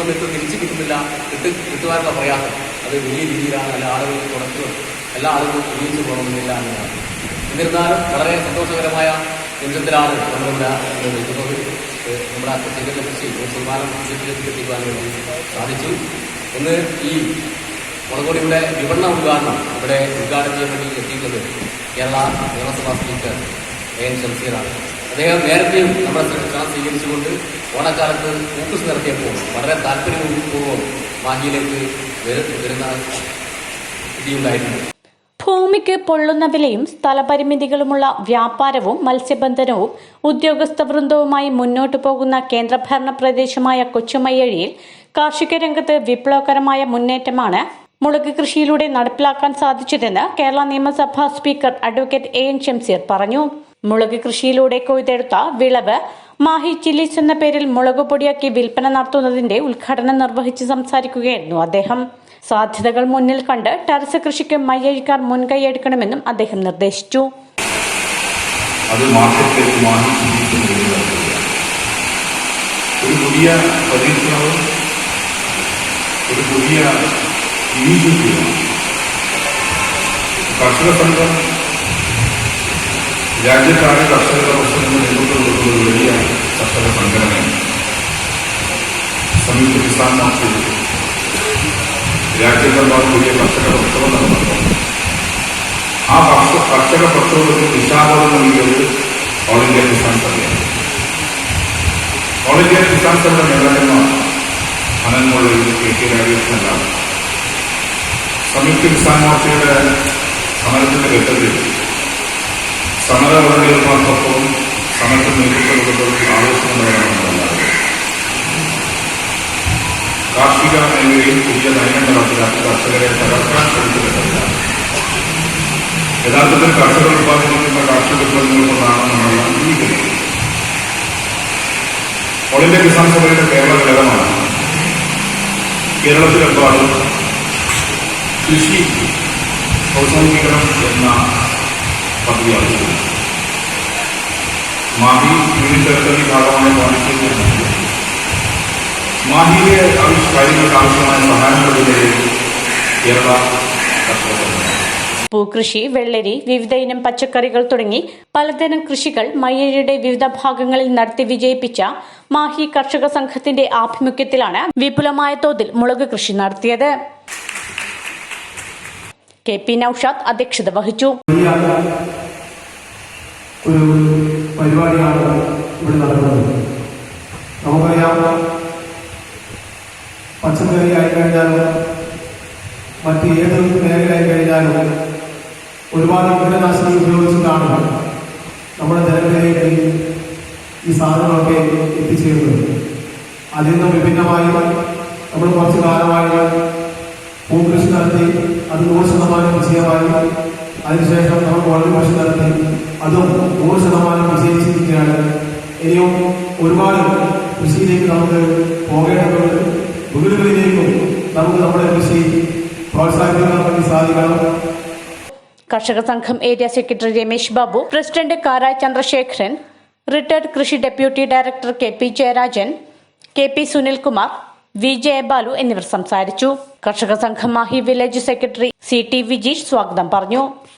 സമയത്ത് തിരിച്ചു കിട്ടുന്നില്ല. കിട്ടു കിട്ടുവാനുള്ള പ്രയാസം അത് വലിയ രീതിയിലാണ് എല്ലാ ആളുകളും തുടക്കുക എല്ലാ ആളുകളും ഒരുമിച്ച് പോകണമെന്നില്ല എന്നതാണ് എന്നിരുന്നാലും വളരെ സന്തോഷകരമായ നിമിഷത്തിലാണ് നമ്മളെല്ലാം നമ്മുടെ അച്ഛന്റെ കൃഷി ഒരു ശതമാനം വേണ്ടി സാധിച്ചു. ഒന്ന് ഈ മുളകോടിയുടെ വിപണന ഉദ്ഘാടനം ഇവിടെ ഉദ്ഘാടനം ചെയ്യാൻ വേണ്ടി എത്തിയിട്ടുള്ളത് കേരള നിയമസഭാ സ്പീക്കർ എ എൻ ഷംസീറാണ് അദ്ദേഹം നേരത്തെയും നമ്മുടെ ക്ഷണം സ്വീകരിച്ചുകൊണ്ട് ഓണക്കാലത്ത് ഫോക്കസ് നടത്തിയപ്പോൾ വളരെ താല്പര്യപൂർവം മാഹിയിലേക്ക് വരു- വരുന്ന സ്ഥിതിയുണ്ടായിരുന്നു ഭൂമിക്ക് പൊള്ളുന്ന വിലയും സ്ഥലപരിമിതികളുമുള്ള വ്യാപാരവും മത്സ്യബന്ധനവും ഉദ്യോഗസ്ഥ വൃന്ദവുമായി മുന്നോട്ടു പോകുന്ന കേന്ദ്രഭരണ പ്രദേശമായ കൊച്ചുമയ്യഴിയിൽ കാർഷിക രംഗത്ത് വിപ്ലവകരമായ മുന്നേറ്റമാണ് മുളക് കൃഷിയിലൂടെ നടപ്പിലാക്കാൻ സാധിച്ചതെന്ന് കേരള നിയമസഭാ speaker advocate A N Shamseer പറഞ്ഞു. മുളക് കൃഷിയിലൂടെ കൊയ്തെടുത്ത വിളവ് മാഹി ചില്ലീസ് എന്ന പേരിൽ മുളക് പൊടിയാക്കി വിൽപ്പന നടത്തുന്നതിന്റെ ഉദ്ഘാടനം നിർവഹിച്ച് സംസാരിക്കുകയായിരുന്നു അദ്ദേഹം. സാധ്യതകൾ മുന്നിൽ കണ്ട് ടെറസ് കൃഷിക്ക് മയ്യഴിക്കാർ മുൻകൈയെടുക്കണമെന്നും അദ്ദേഹം നിർദ്ദേശിച്ചു. അത് ഒരു ഒരു പുതിയ കർഷക സംഘം രാജ്യത്താകെ കർഷക പ്രശ്നങ്ങൾ മുന്നോട്ട് കൊടുക്കുന്ന ഒരു വലിയ കർഷക സംഘടനയാണ് സംയുക്ത കിസാൻ മോർച്ച രാജ്യത്തെമ്പാട് പുതിയ കർഷക പ്രക്ഷോഭം നടന്നു. ആ കർഷ കർഷക പ്രക്ഷോഭത്തിന് ദിശാബോധം നൽകിയത് ഓൾ ഇന്ത്യ കിസാൻ സഭയാണ് ഓൾ ഇന്ത്യ കിസാൻ സഭ നേതാക്കന്മാർ അനന്മുള്ള കെ കെ രാജേഷനെല്ലാം സംയുക്ത കിസാൻ മോർച്ചയുടെ സമരത്തിന്റെ ഘട്ടത്തിൽ സമര വോളണ്ടിയർമാർക്കൊപ്പം സമരത്തിന് നേതൃത്വം ആലോചനകളാണെന്നല്ലാതെ കാർഷിക മേഖലയിൽ പുതിയ നയങ്ങൾ നടപ്പിലാക്കി കർഷകരെ തകർക്കാൻ ശ്രമിച്ചിട്ടില്ല യഥാർത്ഥത്തിൽ കർഷകർ ഉത്പാദിപ്പിക്കുന്ന കാർഷിക ഉൽപ്പന്നങ്ങൾ കൊണ്ടാണ് നമ്മളെല്ലാം ജീവിക്കുന്നത് ഓൾ ഇന്ത്യ കിസാൻ സഭയുടെ കേരള ഘടകമാണ്. കേരളത്തിലെമ്പാടും കൃഷി പ്രോത്സാഹിപ്പിക്കണം എന്ന പദ്ധതി മാഹി പോണ്ടിച്ചേരി മാഹിയിലെ കാര്യങ്ങൾക്ക് ആവശ്യമായ സഹായങ്ങളുടെ കേരള പൂക്കൃഷി വെള്ളരി വിവിധ ഇനം പച്ചക്കറികൾ തുടങ്ങി പലതരം കൃഷികൾ മയ്യഴിയുടെ വിവിധ ഭാഗങ്ങളിൽ നടത്തി വിജയിപ്പിച്ച മാഹി കർഷക സംഘത്തിന്റെ ആഭിമുഖ്യത്തിലാണ് വിപുലമായ തോതിൽ മുളക് കൃഷി നടത്തിയത്. കെ പി നൌഷാദ് അധ്യക്ഷത വഹിച്ചു. ഒരു പരിപാടിയാണ് ഇവിടെ നടക്കുന്നത്. നമുക്കറിയാം പച്ചക്കറി ആയി കഴിഞ്ഞാലും മറ്റ് ഏത് മേഖലയായി കഴിഞ്ഞാലും ഒരുപാട് കീടനാശിനി ഉപയോഗിച്ചിട്ടാണ് നമ്മുടെ ജനങ്ങളിലേക്ക് ഈ സാധനങ്ങളൊക്കെ എത്തിച്ചേരുന്നത്. അതിൽ നിന്നും വിഭിന്നമായി നമ്മൾ കുറച്ച് കാലമായി പൂക്കൃഷി നടത്തി അത് നൂറ് ശതമാനം വിജയമായി. അതിനുശേഷം നമ്മൾ വളരെ കൃഷി നടത്തി. അതും നൂറ് ശതമാനം വിജയിച്ചിരിക്കുകയാണ്. ഇനിയും ഒരുപാട് കൃഷിയിലേക്ക് നമുക്ക് പോകേണ്ടതുണ്ട്. വീടുകളിലേക്കും നമുക്ക് നമ്മുടെ കൃഷി പ്രോത്സാഹിപ്പിക്കാൻ വേണ്ടി സാധിക്കണം. കർഷക സംഘം area secretary Ramesh Babu president Karayi Chandrasekharan retired കൃഷി deputy director K P Jayarajan K P Sunilkumar V Jayabalu എന്നിവർ സംസാരിച്ചു. കർഷക സംഘം Mahe village secretary C T Vijeesh സ്വാഗതം പറഞ്ഞു.